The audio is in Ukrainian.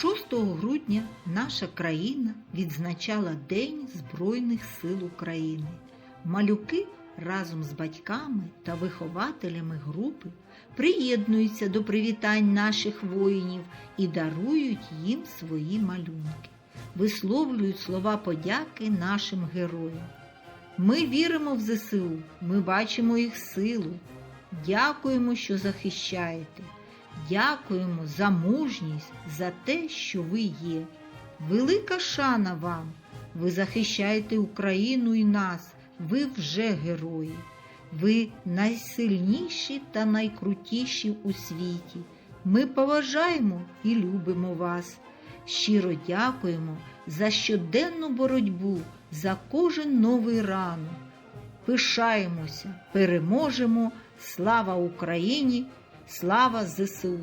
6 грудня наша країна відзначала День Збройних сил України. Малюки разом з батьками та вихователями групи приєднуються до привітань наших воїнів і дарують їм свої малюнки, висловлюють слова подяки нашим героям. Ми віримо в ЗСУ, ми бачимо їх силу. Дякуємо, що захищаєте. Дякуємо за мужність, за те, що ви є. Велика шана вам. Ви захищаєте Україну і нас. Ви вже герої. Ви найсильніші та найкрутіші у світі. Ми поважаємо і любимо вас. Щиро дякуємо за щоденну боротьбу, за кожен новий ранок. Пишаємося, переможемо. Слава Україні! Слава ЗСУ!